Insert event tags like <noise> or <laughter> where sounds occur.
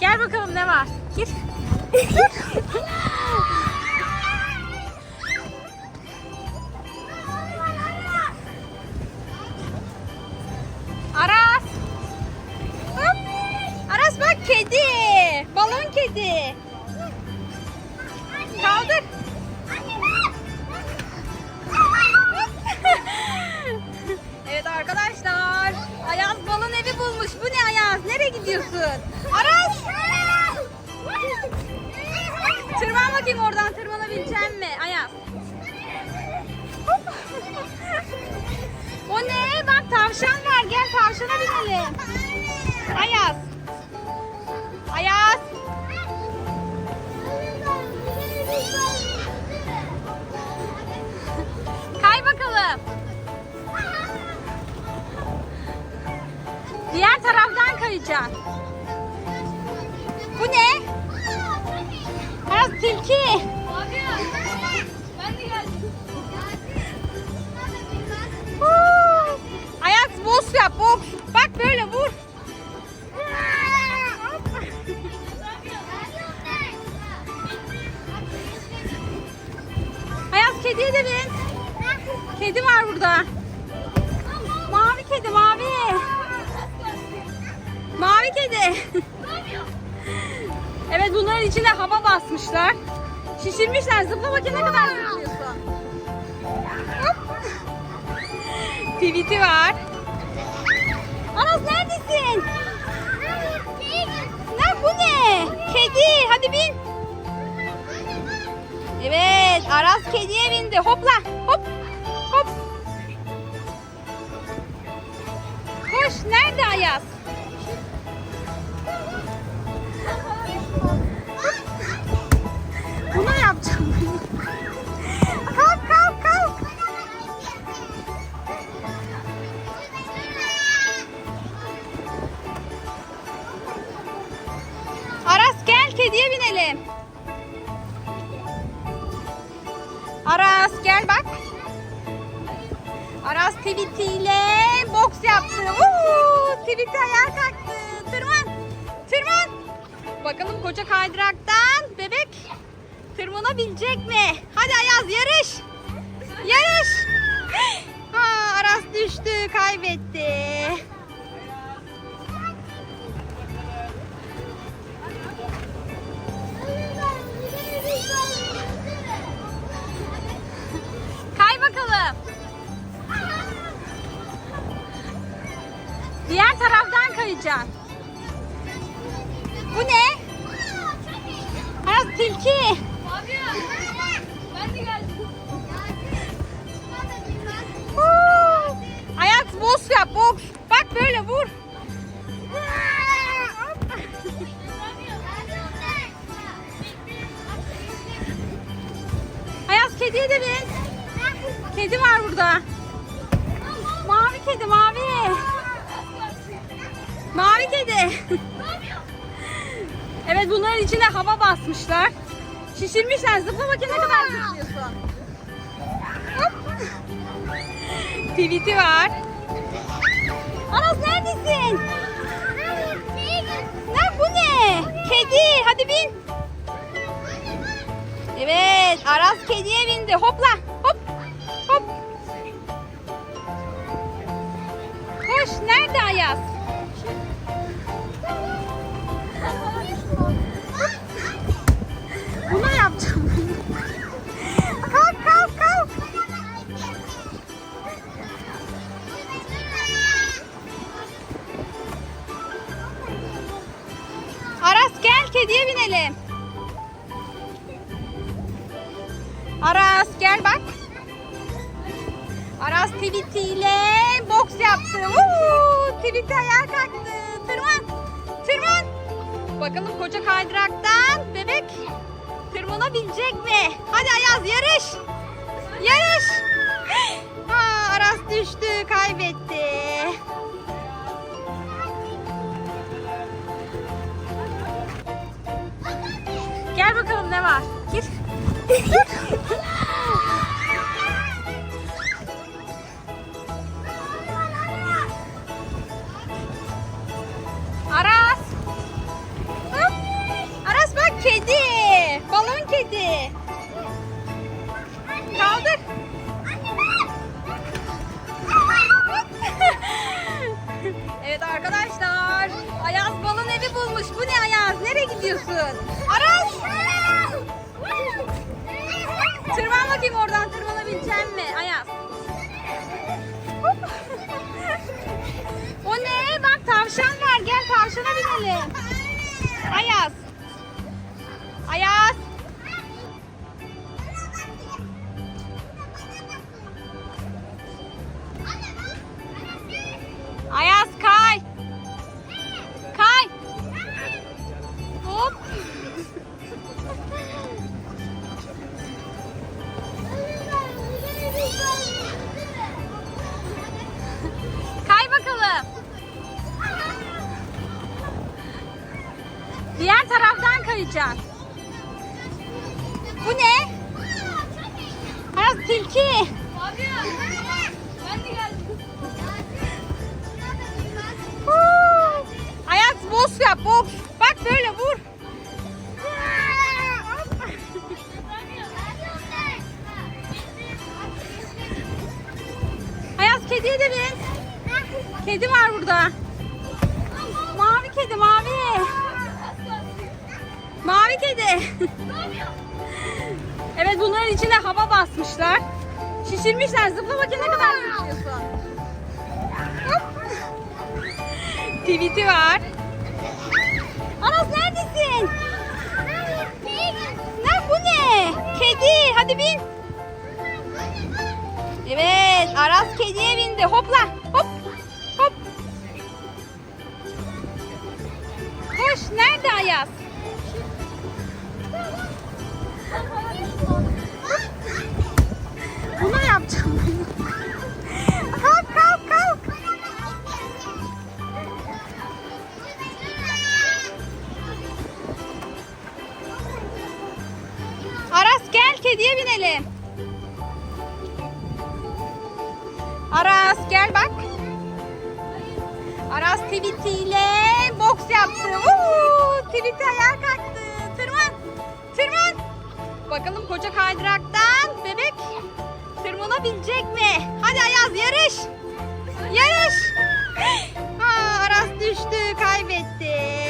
Gel bakalım ne var. Gir. Aras. Hop. Aras bak kedi. Balon kedi. Nereye gidiyorsun? Aras. Tırman bakayım oradan tırmanabilecek mi? Ayaz. o ne? Bak tavşan var. Gel tavşana binelim. Ayaz. Ayaz. Kay bakalım. Diğer taraftan kayacaksın. Bu ne? Biraz tilki. Bunların içine hava basmışlar. Şişirmişler. Zıpla bakayım ne kadar zıplıyorsun. Tweet'i var. Aras neredesin? Ne bu ne? Kedi. Hadi bin. Evet, Aras kediye bindi. Hopla. Hop. Hop. Koş. Nerede Ayaz? Kediye binelim. Aras gel bak. Aras tweetiyle boks yaptı. Uuu, tweeti ayağa kalktı. Tırman. Tırman. Bakalım koca kaydıraktan bebek tırmanabilecek mi? Hadi Ayaz yarış. Yarış. <gasps> Ha, Aras düştü, kaybetti. Kayacaksın. Bu ne? Aras tilki. Abi ben de geldim. Huu. Ayak boks yap boks. Bak böyle vur. Ayaz kediye de bin. Kedi var burada. Mavi kedi mavi. <laughs> Evet bunların içine hava basmışlar. Şişirmişler. Zıpla bakayım ne kadar zıplıyorsun. <laughs> Tweet'i var. Aras neredesin? Ne bu ne? Kedi. Hadi bin. Evet, Aras kediye bindi. Hopla. Hop. Hop. Koş. Nerede Ayaz? Kediye binelim. Aras gel bak. Aras tweetiyle boks yaptı. Uuu, tweeti ayağa kalktı. Tırman. Tırman. Bakalım koca kaydıraktan bebek tırmanabilecek mi? Hadi Ayaz yarış. Yarış. <gasps> Ha, Aras düştü, kaybetti. ne var? Gir. <laughs> Aras. Aras bak kedi. Balon kedi. Kaldır. <laughs> evet arkadaşlar. Ayaz balon evi bulmuş. Bu ne Ayaz? Nereye gidiyorsun? Aras. Tırman bakayım oradan tırmanabilecek mi? Ayaz. <laughs> O ne? Bak tavşan var. Gel tavşana binelim. Ayaz. Tilki. Abi ya. Ben. Ayaz boss yap boss. Bak böyle vur. Ayaz kediye de bin. Kedi var burada. Mavi kedi mavi. Mavi kedi. <laughs> evet bunların içine hava basmışlar. Şişirmişler. Zıpla bakayım ne kadar zıplıyorsun. Tweet'i var. Anas neredesin? Ne bu ne? Kedi. Hadi bin. Evet, Aras kediye bindi. Hopla. Hop. Hop. Koş. Nerede Ayaz? kediye binelim. Aras gel bak. Aras Tweety ile boks yaptı. Uuu, Tweety ayağa kalktı. Tırman. Tırman. Bakalım koca kaydıraktan bebek tırmanabilecek mi? Hadi Ayaz yarış. Yarış. <gasps> Ha, Aras düştü kaybetti.